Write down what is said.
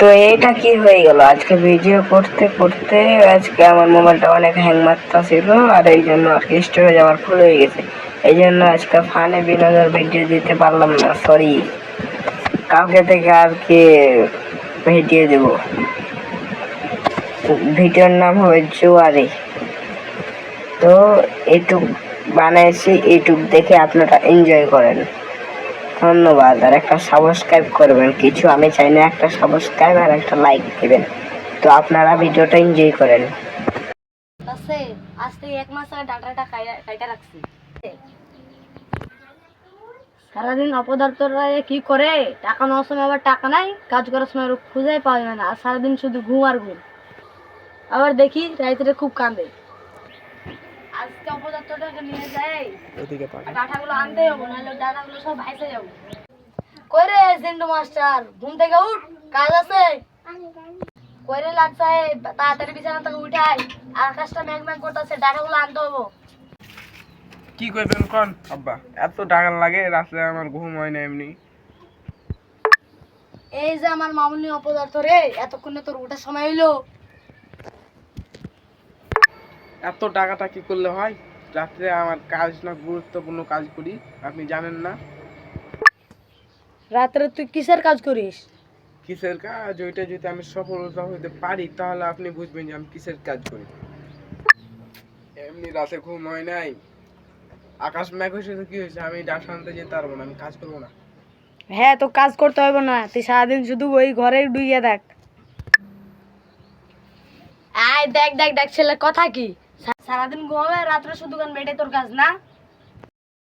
তো এটা কি হয়ে গেল? আজকে ভিডিও করতে করতে আজকে আমার মোবাইলটা অনেক হ্যাং মারতা ছিল, আর এই জন্য আর কি স্টোরেজ আমার ফুল হয়ে গেছে। এই জন্য আজকে ফানে বিনোদন ভিডিও দিতে পারলাম না সরি কালকে থেকে আর কি ভিডিও দেব। ভিডিওর নাম হবে জুয়ারি। তো এইটুক বানাইছি এইটুক দেখে আপনারা এনজয় করেন। ধন্যবাদ, আর একটা সাবস্ক্রাইব করবেন, কিছু আমি চাই না, একটা সাবস্ক্রাইব আর একটা লাইক দিবেন। তো আপনারা ভিডিওটা এনজয় করেন। আছে আজ থেকে এক মাস আগে ডাটাটা কাইটা রাখছি। সারাদিন অপদার্থরা কি করে? টাকা নেওয়ার সময় আবার টাকা নাই, কাজ করার সময় খুঁজেই পাওয়া যায় না, আর সারাদিন শুধু ঘুম আর ঘুম। আবার দেখি রাইতে খুব কাঁদে। আজকে অপদার্থটাকে নিয়ে যাই। ডাটাগুলো আনতে যাব নাহলে ডাটাগুলো সব ভাইসে যাব। কই রে জিন্টু মাস্টার ঘুম থেকে উঠ কাজ আছে? কইরে লাগছে তাড়াতাড়ি বিছানা থেকে উঠাই আকাশটা ম্যাগ ম্যাগ করতেছে ডাটাগুলো আনতে হব। কি করবেন কোন? আব্বা এত টাকা লাগে রাত্রে আমার ঘুম হয় না এমনি। এই যে আমার মামুনি অপদার্থ রে এতক্ষণে তোর উঠার সময় হইল। এত টাকাটা কি করলে হয়? রাত্রে আমার কাজ না গুরুত্বপূর্ণ কাজ করি আপনি জানেন না। রাত্রে তুই কিসের কাজ করিস? কিসের কাজ? ওইটা যদি আমি সফলতা হইতে পারি তাহলে আপনি বুঝবেন যে আমি কিসের কাজ করি। এমনি রাতে ঘুম হয় নাই। আকাশ মেঘ হয়েছে তো কি হয়েছে আমি ডাক্তার আনতে যেতে পারব না আমি কাজ করব না। হ্যাঁ তো কাজ করতে হবে না। তুই সারাদিন শুধু ওই ঘরে ডুইয়ে দেখ। আয় দেখ দেখ দেখ ছেলের কথা কি? সারাদিন ঘুমাবে রাত্রে শুধু গান বেটে তোর কাজ না?